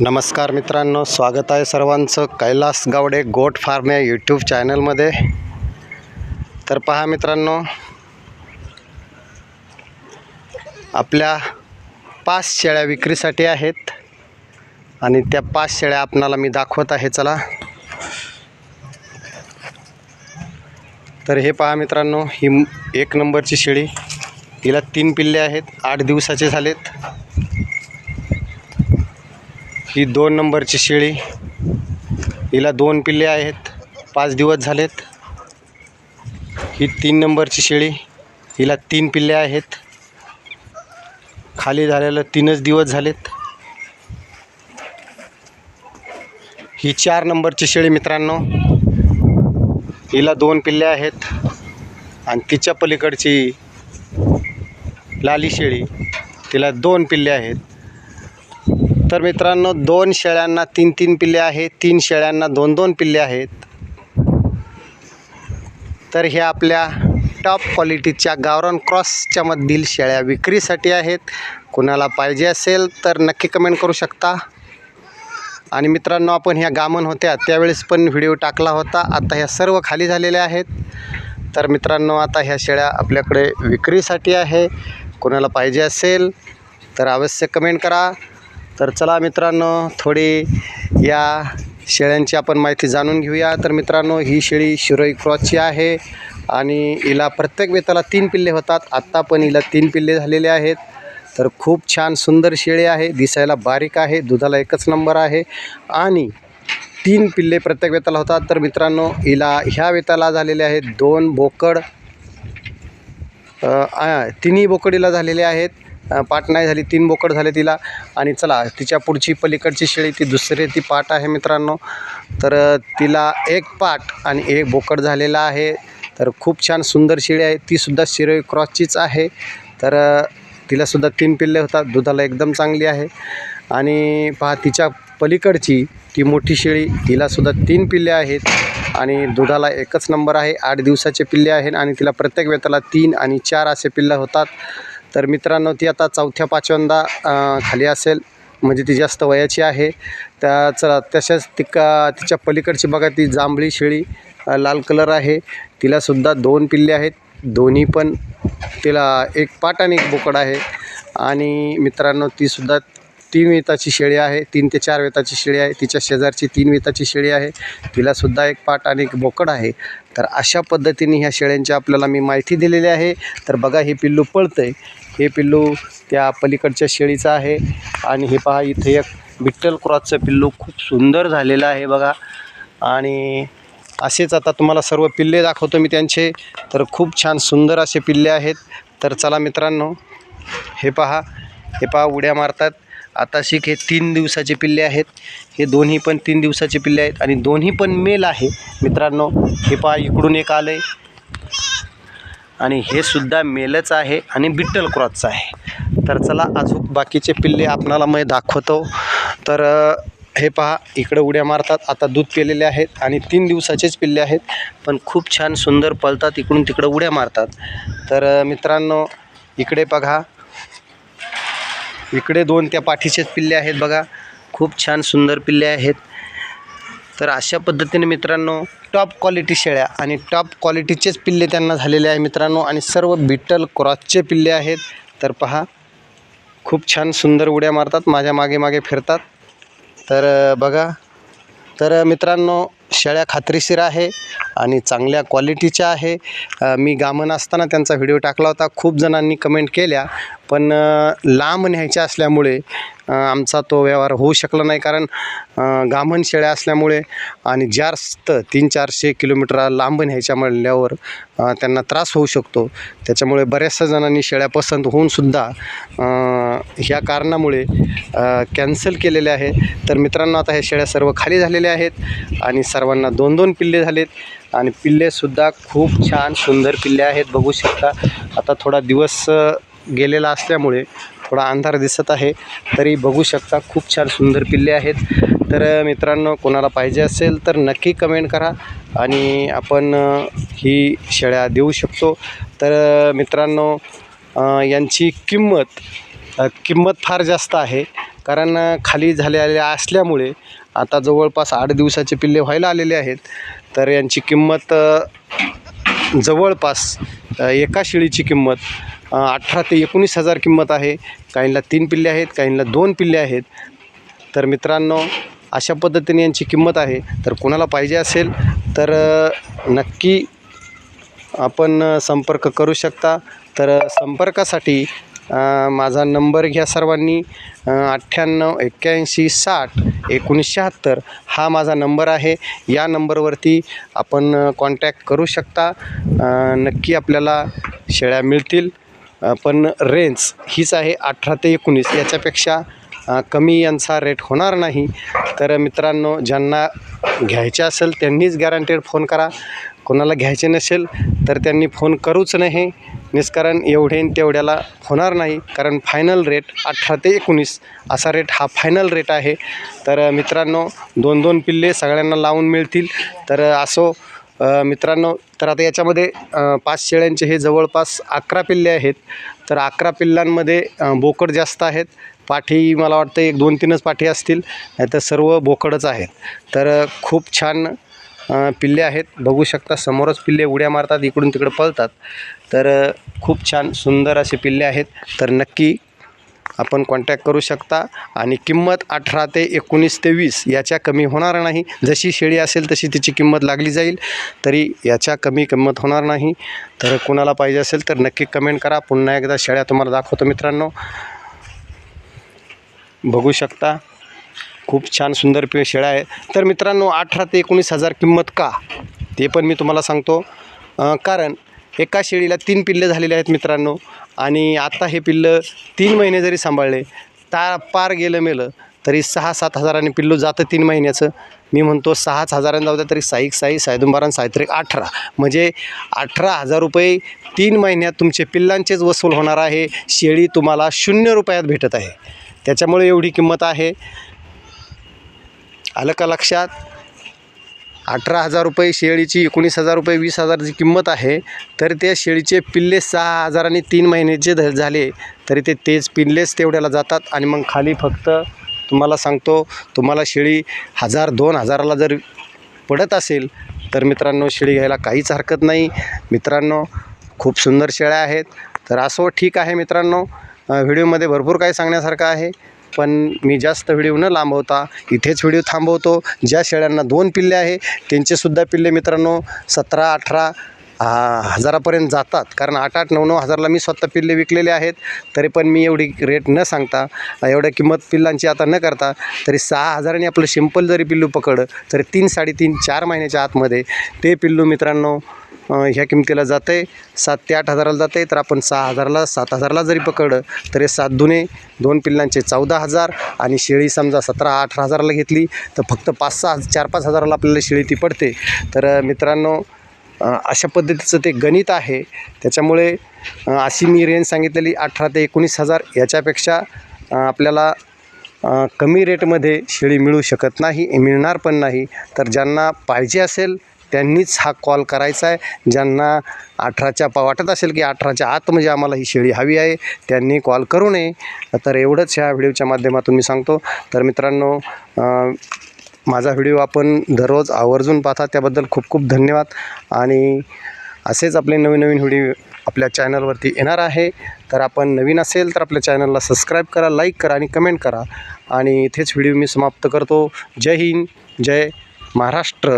नमस्कार मित्रांनो स्वागत आहे सर्वांचं. कैलास गावडे गोट फार्म या यूट्यूब चॅनलमध्ये. तर पहा मित्रांनो आपल्या पाच शेळ्या विक्रीसाठी आहेत. आणि त्या पाच शेळ्या आपणाला मी दाखवत आहे चला. तर हे पहा मित्रांनो ही एक नंबरची शेळी. तिला तीन पिल्ले आहेत आठ दिवसाचे झालेत. ही दोन नंबरची शेळी. हिला दोन पिल्ले आहेत. पाच दिवस झालेत. ही तीन नंबरची शेळी. हिला तीन पिल्ले आहेत. खाली झालेलं तीनच दिवस झालेत. ही चार नंबरची शेळी मित्रांनो. हिला दोन पिल्ले आहेत. आणि तिच्या पलीकडची लाली शेळी तिला दोन पिल्ले आहेत. तर मित्रांनो दोन शेळ्यांना तीन तीन पिल्ले आहेत. तीन शेळ्यांना दोन दोन पिल्ले आहेत. तर हे आपल्या टॉप क्वालिटीच्या गावरान क्रॉसच्या मधील शेळ्या विक्रीसाठी आहेत. कुणाला पाहिजे असेल तर नक्की कमेंट करू शकता. आणि मित्रांनो आपण ह्या गामन होत्या त्यावेळेस पण व्हिडिओ टाकला होता. आता ह्या सर्व खाली झालेल्या आहेत. तर मित्रांनो आता ह्या शेळ्या आपल्याकडे विक्रीसाठी आहे. कोणाला पाहिजे असेल तर अवश्य कमेंट करा. तर चला मित्रांनो थोडी या शेळ्यांची आपण माहिती जाणून घेऊया. तर मित्रांनो ही शेळी शिरोई क्रॉसची आहे आणि हिला प्रत्येक वेताला तीन पिल्ले होतात. आत्ता पण हिला तीन पिल्ले झालेले आहेत. तर खूप छान सुंदर शेळी आहे दिसायला बारीक आहे दुधाला एकच नंबर आहे आणि तीन पिल्ले प्रत्येक वेताला होतात. तर मित्रांनो हिला ह्या वेताला झालेले आहेत दोन बोकड तिन्ही बोकडीला झालेले आहेत. पाट नाही झाली तीन बोकड झाले तिला. आणि चला तिच्या पुढची पलीकडची शेळी ती दुसरी ती पाट आहे मित्रांनो. तर तिला एक पाट आणि एक बोकड झालेला आहे. तर खूप छान सुंदर शेळी आहे. तीसुद्धा शिरोई क्रॉसचीच आहे. तर तिलासुद्धा तीन पिल्ले होतात. दुधाला एकदम चांगली आहे. आणि पहा तिच्या पलीकडची ती मोठी शेळी तिलासुद्धा तीन पिल्ले आहेत. आणि दुधाला एकच नंबर आहे. आठ दिवसाचे पिल्ले आहेत आणि तिला प्रत्येक वेताला तीन आणि चार असे पिल्लं होतात. तर मित्रांनो ती आता चौथ्या पाचव्यांदा खाली असेल. म्हणजे ती जास्त वयाची आहे. त्याच तशाच ती तिच्या पलीकडची बघा ती जांभळी शेळी लाल कलर आहे. तिलासुद्धा दोन पिल्ले आहेत. दोन्ही पण तिला एक पाट आणि एक बोकड आहे. आणि मित्रांनो तीसुद्धा तीन वेताची शेळी आहे. तीन ते चार वेताची शेळी आहे. तिच्या शेजारची तीन वेताची शेळी आहे. तिलासुद्धा एक पाट आणि एक बोकड आहे. तर अशा पद्धतीने ह्या शेळ्यांची आपल्याला मी माहिती दिलेली आहे. तर बघा हे पिल्लू पळतं आहे हे पिल्लू त्या पलीकडच्या शेळीचं आहे. आणि हे पहा इथे एक विठ्ठल क्रॉसचं पिल्लू खूप सुंदर झालेलं आहे बघा. आणि असेच आता तुम्हाला सर्व पिल्ले दाखवतो मी त्यांचे. तर खूप छान सुंदर असे पिल्ले आहेत. तर चला मित्रांनो हे पहा हे पहा उड्या मारतात. आता शिक हे तीन दिवसाचे पिल्ले आहेत. हे दोन्ही पण तीन दिवसाचे पिल्ले आहेत. आणि दोन्ही पण मेल आहे. मित्रांनो हे पहा इकडून एक आलं आहे आणि हे सुद्धा मेलच आहे आणि बिट्टल क्रॉसचं आहे. तर चला अजून बाकीचे पिल्ले आपणाला मी दाखवतो. तर हे पहा इकडं उड्या मारतात. आता दूध पेलेले आहेत आणि तीन दिवसाचेच पिल्ले आहेत. पण खूप छान सुंदर पळतात इकडून तिकडं उड्या मारतात. तर मित्रांनो इकडे बघा. इकडे दोन त्या पाठीचेच पिल्ले आहेत बघा. खूप छान सुंदर पिल्ले आहेत. तर अशा पद्धतीने मित्रांनो टॉप क्वालिटी शेळ्या आणि टॉप क्वालिटीचेच पिल्ले त्यांना झालेले आहे मित्रांनो आणि सर्व बिटल क्रॉसचे पिल्ले आहेत. तर पहा खूप छान सुंदर उड्या मारतात माझ्या मागे मागे फिरतात. तर बघा. तर मित्रांनो शेळ्या खात्रीशीर आहे आणि चांगल्या क्वालिटीच्या आहे. मी गामन असताना त्यांचा व्हिडिओ टाकला होता. खूप जणांनी कमेंट केल्या पण लांब न्यायच्या असल्यामुळे आमचा तो व्यवहार होऊ शकला नाही कारण अ, शेळ्या असल्यामुळे आणि जास्त तीन चारशे किलोमीटर लांब न्यायच्या म्हणल्यावर त्यांना त्रास होऊ शकतो. त्याच्यामुळे बऱ्याचशा जणांनी शेळ्या पसंत होऊनसुद्धा ह्या कारणामुळे कॅन्सल केलेले आहे तर मित्रांनो आता ह्या शेळ्या सर्व खाली झालेल्या आहेत आणि सर्वांना दोन दोन पिल्ले झालेत आणि पिल्लेसुद्धा खूप छान सुंदर पिल्ले आहेत. बघू शकता आता थोडा दिवस गेलेला असल्यामुळे थोडा अंधार दिसत आहे. तरी बघू शकता खूप छान सुंदर पिल्ले आहेत. तर मित्रांनो कोणाला पाहिजे असेल तर नक्की कमेंट करा आणि आपण ही शेळ्या देऊ शकतो. तर मित्रांनो यांची किंमत किंमत फार जास्त आहे. कारण खाली झालेल्या असल्यामुळे आता जवळपास आठ दिवसाचे पिल्ले व्हायला आलेले आहेत. तर यांची किंमत जवळपास एका शेळीची किंमत अठरा ते एकोणीस हजार किंमत आहे. काहींना तीन पिल्ले आहेत काहींना दोन पिल्ले आहेत. तर मित्रांनो अशा पद्धतीने यांची किंमत आहे. तर कोणाला पाहिजे असेल तर नक्की आपण संपर्क करू शकता. तर संपर्कासाठी माझा नंबर घ्या सर्वांनी. अठ्ठ्याण्णव एक्क्याऐंशी साठ एकोणीसशहात्तर हा माझा नंबर आहे. या नंबरवरती आपण कॉन्टॅक्ट करू शकता. नक्की आपल्याला शेळ्या मिळतील. पण रेंज हीच आहे अठरा ते एकोणीस. याच्यापेक्षा कमी यांचा रेट होणार नाही. तर मित्रांनो ज्यांना घ्यायचे असेल त्यांनीच गॅरंटेड फोन करा. कोणाला घ्यायचे नसेल तर त्यांनी फोन करूच नाही निष्कारण एवढे तेवढ्याला होणार नाही. कारण फायनल रेट अठरा ते एकोणीस असा रेट हा फायनल रेट आहे. तर मित्रांनो दोन दोन पिल्ले सगळ्यांना लावून मिळतील. तर असो मित्रांनो तर आता याच्यामध्ये पाच शेळ्यांचे हे जवळपास अकरा पिल्ले आहेत. तर अकरा पिल्लांमध्ये बोकड जास्त आहेत. पाठी मला वाटतं एक दोन तीनच पाठी असतील. नाही तर सर्व बोकडच आहेत. तर खूप छान पिल्ले आहेत. बघू शकता समोरच पिल्ले उड्या मारतात इकडून तिकडं पळतात. तर खूप छान सुंदर असे पिल्ले आहेत. तर नक्की आपण कॉन्टॅक्ट करू शकता आणि किंमत अठरा ते एकोणीस ते वीस याच्या कमी होणार नाही. जशी शेळी असेल तशी तिची किंमत लागली जाईल. तरी याच्या कमी किंमत होणार नाही. तर कुणाला पाहिजे असेल तर नक्की कमेंट करा. पुन्हा एकदा शेळ्या तुम्हाला दाखवतो मित्रांनो. बघू शकता खूप छान सुंदर पे शेळ्या आहे तर मित्रांनो अठरा ते एकोणीस हजार किंमत का? ते पण मी तुम्हाला सांगतो. कारण एका शेळीला तीन पिल्ले झालेले आहेत मित्रांनो. आणि आता हे पिल्लं तीन महिने जरी सांभाळले ता पार गेलं मेलं तरी सहा सात हजारांनी पिल्लू जातं तीन महिन्याचं. मी म्हणतो सहाच हजारांनी जाऊ द्या तरी साईक साई सायदुंबारान सायत्रिक अठरा. म्हणजे अठरा हजार रुपये तीन महिन्यात तुमचे पिल्लांचेच वसूल होणार आहे. शेळी तुम्हाला शून्य रुपयात भेटत आहे. त्याच्यामुळे एवढी किंमत आहे. आलं का लक्षात? अठरा हजार रुपये शेळीची एकोणीस हजार रुपये वीस हजारची किंमत आहे तर त्या शेळीचे पिल्ले सहा हजाराने तीन महिन्याचे ध झाले तरी ते तेच पिल्लेच तेवढ्याला जातात. आणि मग खाली फक्त तुम्हाला सांगतो तुम्हाला शेळी हजार दोन हजाराला जर पडत असेल तर मित्रांनो शेळी घ्यायला काहीच हरकत नाही. मित्रांनो खूप सुंदर शेळ्या आहेत. तर असो ठीक आहे मित्रांनो. व्हिडिओमध्ये भरपूर काही सांगण्यासारखं आहे. पण मी जास्त व्हिडिओ न लांबवता इथेच व्हिडिओ थांबवतो. ज्या शेळ्यांना दोन पिल्ले आहे त्यांचेसुद्धा पिल्ले मित्रांनो सतरा अठरा हजारापर्यंत जातात. कारण आठ आठ नऊ नऊ हजारला मी स्वतः पिल्ले विकलेले आहेत. तरी पण मी एवढी रेट न सांगता एवढ्या किंमत पिल्लांची आता न करता तरी सहा हजारांनी आपलं सिंपल जरी पिल्लू पकडं तरी तीन साडेतीन चार महिन्याच्या आतमध्ये ते पिल्लू मित्रांनो ह्या किमतीला जातं आहे सात ते आठ हजाराला जातं आहे तर आपण सहा हजाराला सात हजाराला जरी पकडलं तरी सात दुने दोन पिल्लांचे चौदा हजार आणि शेळी समजा सतरा अठरा हजाराला घेतली तर फक्त पाच सहा चार पाच हजाराला आपल्याला शेळी ती पडते. तर मित्रांनो अशा पद्धतीचं ते गणित आहे. त्याच्यामुळे अशी मी रेंज सांगितलेली अठरा ते एकोणीस हजार याच्यापेक्षा आपल्याला कमी रेटमध्ये शेळी मिळू शकत नाही मिळणार पण नाही. तर ज्यांना पाहिजे असेल त्यांनीच हा कॉल करायचा आहे. ज्यांना अठराच्या प वाटत असेल की अठराच्या आत म्हणजे आम्हाला ही शेळी हवी आहे त्यांनी कॉल करू नये. तर एवढंच ह्या व्हिडिओच्या माध्यमातून मी सांगतो. तर मित्रांनो माझा व्हिडिओ आपण दररोज आवर्जून पाहता. त्याबद्दल खूप खूप धन्यवाद. आणि असेच आपले नवीन नवीन व्हिडिओ आपल्या चॅनलवरती येणार आहे. तर आपण नवीन असेल तर आपल्या चॅनलला सबस्क्राईब करा लाईक करा आणि कमेंट करा. आणि इथेच व्हिडिओ मी समाप्त करतो. जय हिंद जय महाराष्ट्र.